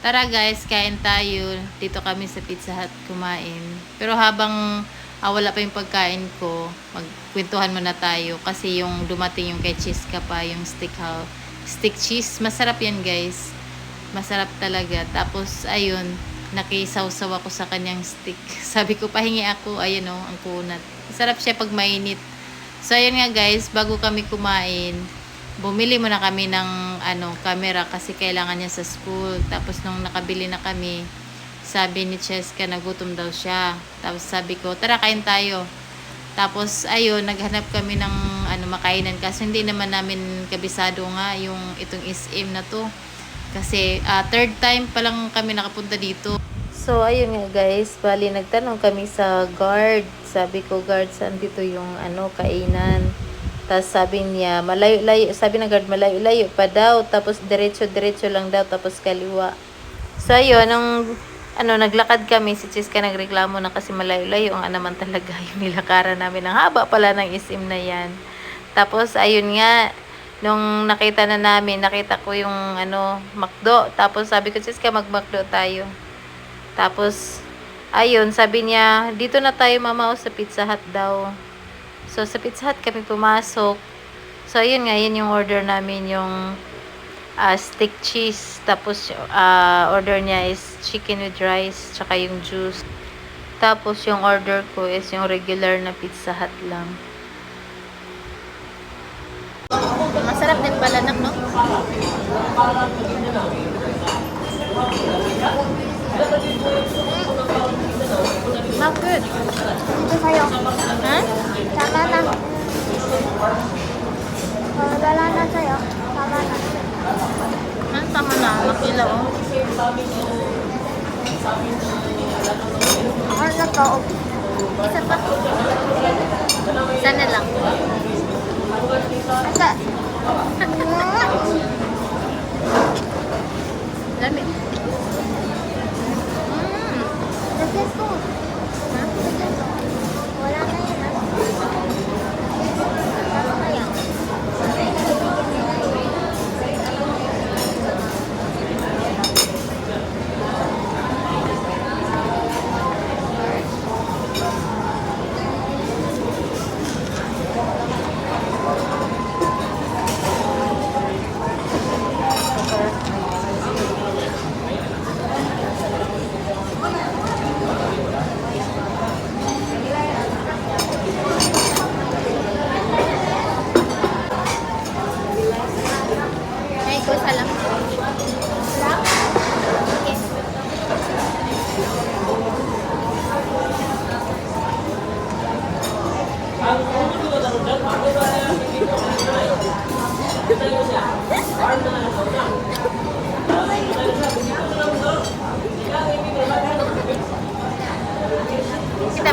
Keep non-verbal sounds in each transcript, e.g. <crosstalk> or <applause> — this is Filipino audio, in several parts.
Tara guys, kain tayo. Dito kami sa Pizza Hut kumain. Pero habang ah, wala pa yung pagkain ko, magkwentuhan muna tayo. Kasi yung dumating yung kay Chiska pa, yung stick, ha- stick cheese. Masarap yan guys. Masarap talaga. Tapos, ayun, nakisawsaw ako sa kanyang stick. <laughs> Sabi ko, pahingi ako. Ayun o, ang kunat. Masarap siya pag mainit. So, ayun nga guys, bago kami kumain, bumili muna kami ng ano, camera kasi kailangan niya sa school. Tapos nung nakabili na kami, sabi ni Cheska nagutom daw siya. Tapos sabi ko, tara kain tayo. Tapos ayun, naghanap kami ng ano makainan kasi hindi naman namin kabisado nga yung itong SM na to. Kasi ah, third time pa lang kami nakapunta dito. So ayun nga guys, bali nagtanong kami sa guard. Sabi ko, guard, saan dito yung ano kainan? Tapos sabi niya, malayo-layo, sabi ng guard, malayo-layo pa daw. Tapos diretso-diretso lang daw, tapos kaliwa. So, ayun, nung ano, naglakad kami, si Chiska nagreklamo na kasi malayo-layo ang naman talaga <laughs> yung nilakaran namin. Ang haba pala ng isim na yan. Tapos, ayun nga, nung nakita na namin, nakita ko yung ano, McDo. Tapos sabi ko, Chiska, mag-McDo tayo. Tapos, ayun, sabi niya, dito na tayo mama o sa Pizza Hut daw. So, sa Pizza Hut kami pumasok. So, ayun nga, yun yung order namin, yung ah, stick cheese. Tapos, ah, order niya is chicken with rice, tsaka yung juice. Tapos, yung order ko is yung regular na Pizza Hut lang. Masarap din pala nak, no? Not good. Dito sa'yo. Ha? Tama na. Oh, wala na sa'yo. Tama na. Ah, tama na. Makila, oh. Ako na to. Isa pa. Isa na lang. Asa? Kita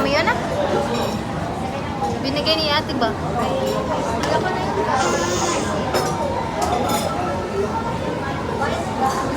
mo yun ah? Binigay ni ate ba? Ko na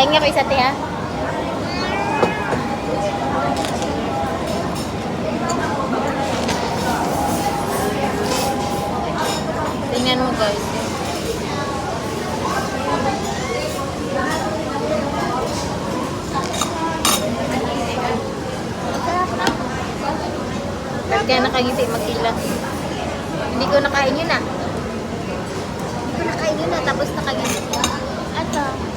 Kain nga pa isa ate ha. Tingnan mo guys. Ba't kaya nakangiti magkila? Hindi ko nakain yun ah. Hindi ko nakain yun na. Tapos nakagin. Ito.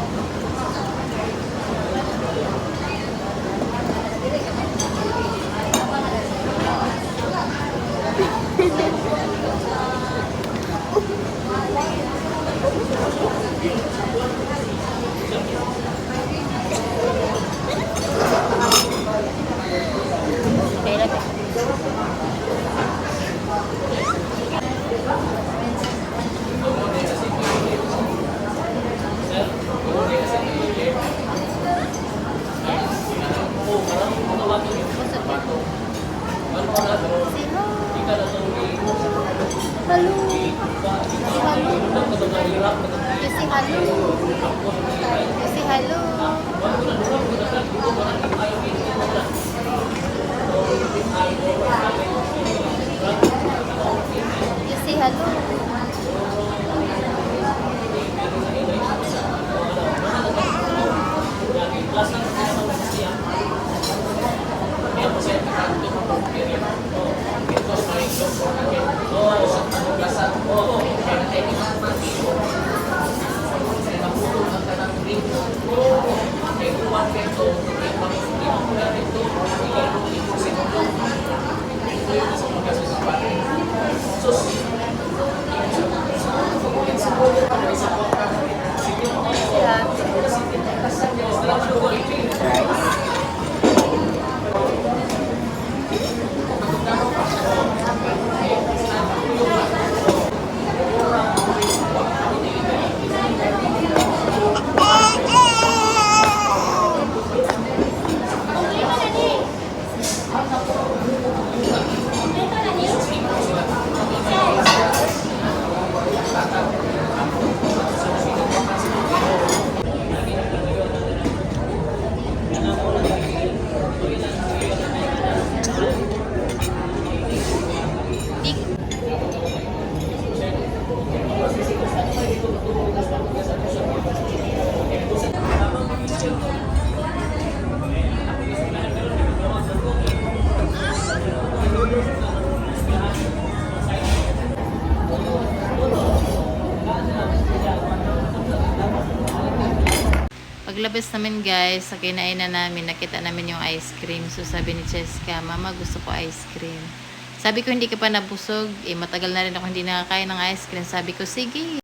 Hello. You say hello. Say hello. You Paglabas namin guys, sa kinainan namin, nakita namin yung ice cream. So sabi ni Cheska, Mama gusto ko ice cream. Sabi ko hindi ka pa nabusog, eh matagal na rin ako hindi nakakain ng ice cream. Sabi ko, sige.